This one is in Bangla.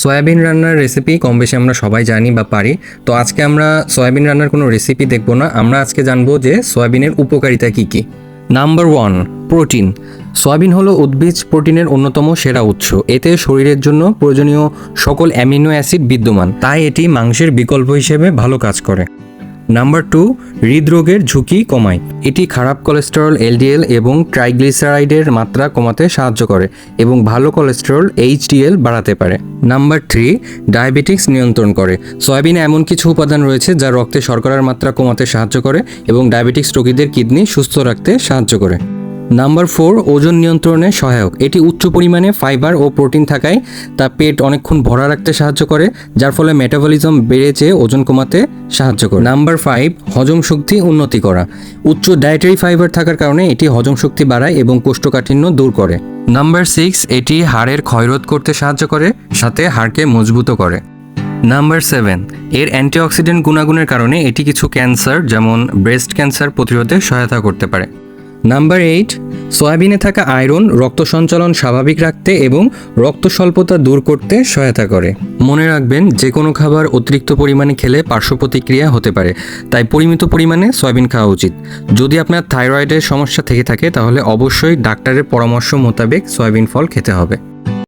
সয়াবিন রান্নার রেসিপি কম বেশি আমরা সবাই জানি বা পারি। তো আজকে আমরা সয়াবিন রান্নার কোনো রেসিপি দেখব না। আমরা আজকে জানব যে সয়াবিনের উপকারিতা কী কী। নাম্বার ওয়ান প্রোটিন সয়াবিন হলো উদ্ভিজ প্রোটিনের অন্যতম সেরা উৎস। এতে শরীরের জন্য প্রয়োজনীয় সকল অ্যামিনো অ্যাসিড বিদ্যমান। তাই এটি মাংসের বিকল্প হিসেবে ভালো কাজ করে। নাম্বার টু হৃদরোগের ঝুঁকি কমায়। এটি খারাপ কোলেস্টেরল এলডিএল এবং ট্রাইগ্লিসারাইডের মাত্রা কমাতে সাহায্য করে এবং ভালো কোলেস্টেরল এইচডিএল বাড়াতে পারে। নাম্বার থ্রি ডায়াবেটিক্স নিয়ন্ত্রণ করে। সয়াবিনে এমন কিছু উপাদান রয়েছে যা রক্তে শর্করার মাত্রা কমাতে সাহায্য করে এবং ডায়াবেটিক্স রোগীদের কিডনি সুস্থ রাখতে সাহায্য করে। নাম্বার ফোর ওজন নিয়ন্ত্রণে সহায়ক। এটি উচ্চ পরিমাণে ফাইবার ও প্রোটিন থাকায় তা পেট অনেকক্ষণ ভরা রাখতে সাহায্য করে, যার ফলে মেটাবলিজম বেড়ে যেয়ে ওজন কমাতে সাহায্য করে। নাম্বার ফাইভ হজম শক্তি উন্নতি করা। উচ্চ ডায়েটারি ফাইবার থাকার কারণে এটি হজম শক্তি বাড়ায় এবং কোষ্ঠকাঠিন্য দূর করে। নাম্বার সিক্স এটি হাড়ের ক্ষয়রোধ করতে সাহায্য করে, সাথে হাড়কে মজবুত করে। নাম্বার সেভেন এর অ্যান্টিঅক্সিডেন্ট গুণাগুণের কারণে এটি কিছু ক্যান্সার যেমন ব্রেস্ট ক্যান্সার প্রতিরোধে সহায়তা করতে পারে। নাম্বার এইট সয়াবিনে থাকা আয়রন রক্ত সঞ্চালন স্বাভাবিক রাখতে এবং রক্ত স্বল্পতা দূর করতে সহায়তা করে। মনে রাখবেন যে কোনো খাবার অতিরিক্ত পরিমাণে খেলে পার্শ্ব প্রতিক্রিয়া হতে পারে, তাই পরিমিত পরিমাণে সয়াবিন খাওয়া উচিত। যদি আপনার থাইরয়েডের সমস্যা থেকে থাকে, তাহলে অবশ্যই ডাক্তারের পরামর্শ মোতাবেক সয়াবিন ফল খেতে হবে।